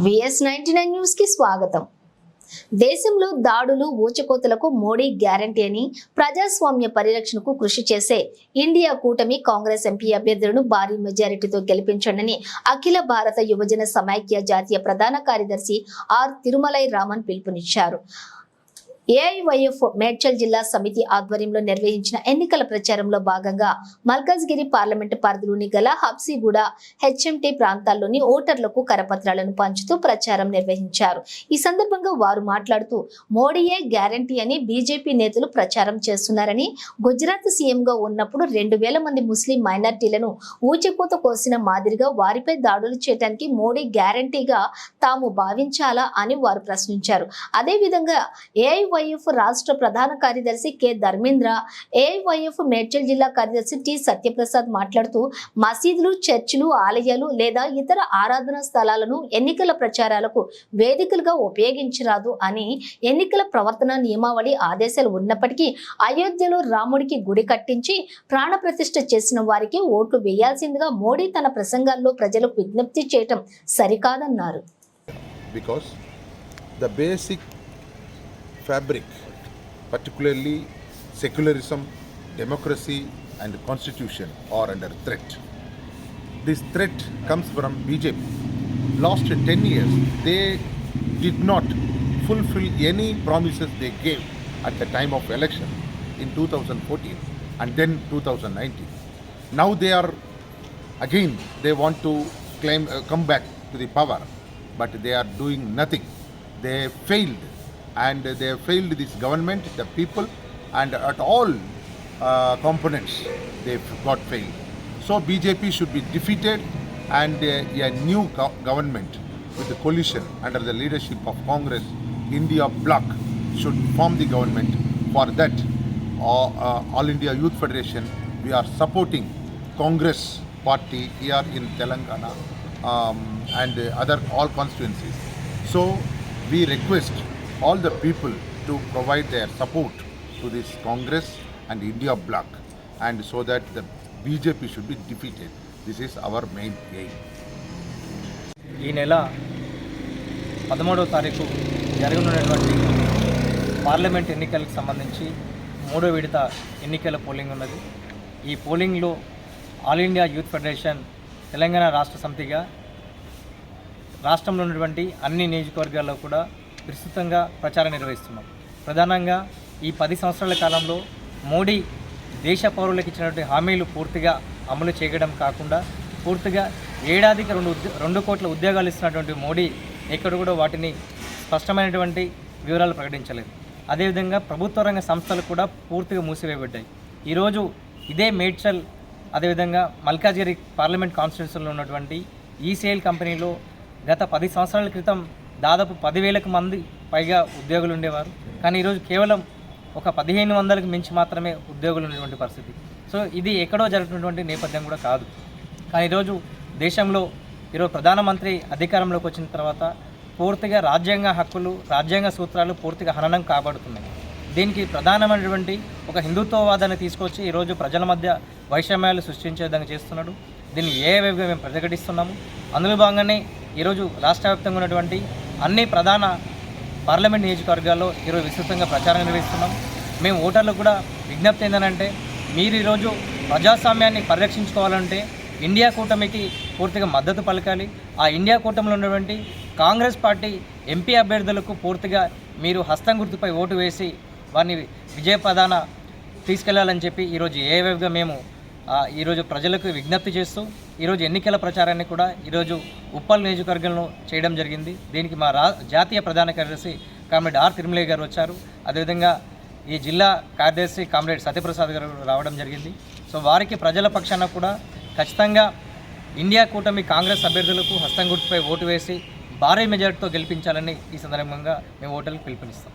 VS ninety nine న్యూస్కి స్వాగతం. దేశంలో దాడులు ఊచకోతలకు మోడీ గ్యారంటీ అని ప్రజాస్వామ్య పరిరక్షణకు కృషి చేసే ఇండియా కూటమి కాంగ్రెస్ ఎంపీ అభ్యర్థులను భారీ మెజారిటీతో గెలిపించండి అఖిల భారత యువజన సమైక్య జాతీయ ప్రధాన కార్యదర్శి ఆర్ తిరుమలై రామన్ పిలుపునిచ్చారు. ఏఐవైఎఫ్ మేడ్చల్ జిల్లా సమితి ఆధ్వర్యంలో నిర్వహించిన ఎన్నికల ప్రచారంలో భాగంగా మల్కాజ్గిరి పార్లమెంటు పరిధిలోని గల హబ్సిగూడ హెచ్ఎంటీ ప్రాంతాల్లోని ఓటర్లకు కరపత్రాలను పంచుతూ ప్రచారం నిర్వహించారు. ఈ సందర్భంగా వారు మాట్లాడుతూ మోడీయే గ్యారంటీ అని బీజేపీ నేతలు ప్రచారం చేస్తున్నారని గుజరాత్ సీఎంగా ఉన్నప్పుడు రెండు వేల మంది ముస్లిం మైనార్టీలను ఊచిపోత కోసిన మాదిరిగా వారిపై దాడులు చేయడానికి మోడీ గ్యారంటీగా తాము భావించాలా? అని వారు ప్రశ్నించారు. అదేవిధంగా ఏఐవైఎఫ్ రాష్ట్ర ప్రధాన కార్యదర్శి కె. ధర్మేంద్ర ఏఐవైఎఫ్ మేడ్చల్ జిల్లా కార్యదర్శి టి. సత్యప్రసాద్ మాట్లాడుతూ మసీదులు చర్చిలు ఆలయాలు లేదా ఇతర ఆరాధనా స్థలాలను ఎన్నికల ప్రచారాలకు వేదికలుగా ఉపయోగించరాదు అని ఎన్నికల ప్రవర్తన నియమావళి ఆదేశాలు ఉన్నప్పటికీ అయోధ్యలో రాముడికి గుడి కట్టించి ప్రాణప్రతిష్ఠ చేసిన వారికి ఓట్లు వేయాల్సిందిగా మోడీ తన ప్రసంగాల్లో ప్రజలకు విజ్ఞప్తి చేయటం సరికాదన్నారు. Because the basic fabric, particularly secularism, democracy, and constitution, are under threat. This threat comes from BJP. Last 10 years, they did not fulfill any promises they gave at the time of election in 2014 and then 2019. Now they are again they want to claim uh, come back to the power but they are doing nothing they failed and they have failed this government the people and at all uh, components they have got failed. So bjp should be defeated and uh, a new go- government with the coalition under the leadership of congress india bloc should form the government. For that uh, uh, all india youth federation we are supporting congress party here in telangana um, and uh, other all constituencies. So we request all the people to provide their support to this congress and india bloc and so that the BJP should be defeated this is our main aim ఈ నెల పదమూడవ తారీఖు జరగనున్నటువంటి parliament ఎన్నికలకు సంబంధించి మూడో విడత ఎన్నికల polling ఉన్నది. ఈ పోలింగ్లో all India youth federation Telangana రాష్ట్ర సమితిగా రాష్ట్రంలో ఉన్నటువంటి అన్ని నియోజకవర్గాల్లో కూడా విస్తృతంగా ప్రచారం నిర్వహిస్తున్నాం. ప్రధానంగా ఈ పది సంవత్సరాల కాలంలో మోడీ దేశ పౌరులకు ఇచ్చినటువంటి హామీలు పూర్తిగా అమలు చేయడం కాకుండా పూర్తిగా ఏడాదికి రెండు రెండు కోట్ల ఉద్యోగాలు ఇస్తున్నటువంటి మోడీ ఎక్కడ కూడా వాటిని స్పష్టమైనటువంటి వివరాలు ప్రకటించలేదు. అదేవిధంగా ప్రభుత్వ రంగ సంస్థలు కూడా పూర్తిగా మూసివేయబడ్డాయి. ఈరోజు ఇదే మేడ్చల్ అదేవిధంగా మల్కాజిగిరి పార్లమెంట్ కాన్స్టిట్యూన్సీలో ఉన్నటువంటి ఈసీఎల్ కంపెనీలో గత పది సంవత్సరాల క్రితం దాదాపు పదివేలకు మంది పైగా ఉద్యోగులు ఉండేవారు. కానీ ఈరోజు కేవలం ఒక పదిహేను వందలకు మించి మాత్రమే ఉద్యోగులు ఉన్నటువంటి పరిస్థితి. సో ఇది ఎక్కడో జరుగుతున్నటువంటి నేపథ్యం కూడా కాదు. కానీ ఈరోజు దేశంలో ఈరోజు ప్రధానమంత్రి అధికారంలోకి వచ్చిన తర్వాత పూర్తిగా రాజ్యాంగ హక్కులు రాజ్యాంగ సూత్రాలు పూర్తిగా హననం కాబడుతున్నాయి. దీనికి ప్రధానమైనటువంటి ఒక హిందుత్వవాదాన్ని తీసుకొచ్చి ఈరోజు ప్రజల మధ్య వైషమ్యాలు సృష్టించే విధంగా చేస్తున్నాడు. దీన్ని ఏ వైపుగా మేము ప్రతిఘటిస్తున్నాము? అందులో భాగంగానే ఈరోజు రాష్ట్ర వ్యాప్తంగా ఉన్నటువంటి అన్ని ప్రధాన పార్లమెంట్ నియోజకవర్గాల్లో ఈరోజు విస్తృతంగా ప్రచారం నిర్వహిస్తున్నాం. మేము ఓటర్లకు కూడా విజ్ఞప్తి ఏంటంటే మీరు ఈరోజు ప్రజాస్వామ్యాన్ని పరిరక్షించుకోవాలంటే ఇండియా కూటమికి పూర్తిగా మద్దతు పలకాలి. ఆ ఇండియా కూటమిలో ఉన్నటువంటి కాంగ్రెస్ పార్టీ ఎంపీ అభ్యర్థులకు పూర్తిగా మీరు హస్తం గుర్తుపై ఓటు వేసి వారిని విజయపదాన తీసుకెళ్ళాలని చెప్పి ఈరోజు ఏవేవిగా మేము ఈరోజు ప్రజలకు విజ్ఞప్తి చేస్తూ ఈరోజు ఎన్నికల ప్రచారాన్ని కూడా ఈరోజు ఉప్పల్ నియోజకవర్గంలో చేయడం జరిగింది. దీనికి మా రా జాతీయ ప్రధాన కార్యదర్శి కామ్రేడ్ ఆర్ తిరుమలయ్య గారు వచ్చారు. అదేవిధంగా ఈ జిల్లా కార్యదర్శి కామ్రేడ్ సత్యప్రసాద్ గారు రావడం జరిగింది. సో వారికి ప్రజల పక్షాన కూడా ఖచ్చితంగా ఇండియా కూటమి కాంగ్రెస్ అభ్యర్థులకు హస్తం గుర్తుపై ఓటు వేసి భారీ మెజార్టీతో గెలిపించాలని ఈ సందర్భంగా మేము ఓటర్లకు పిలుపునిస్తాం.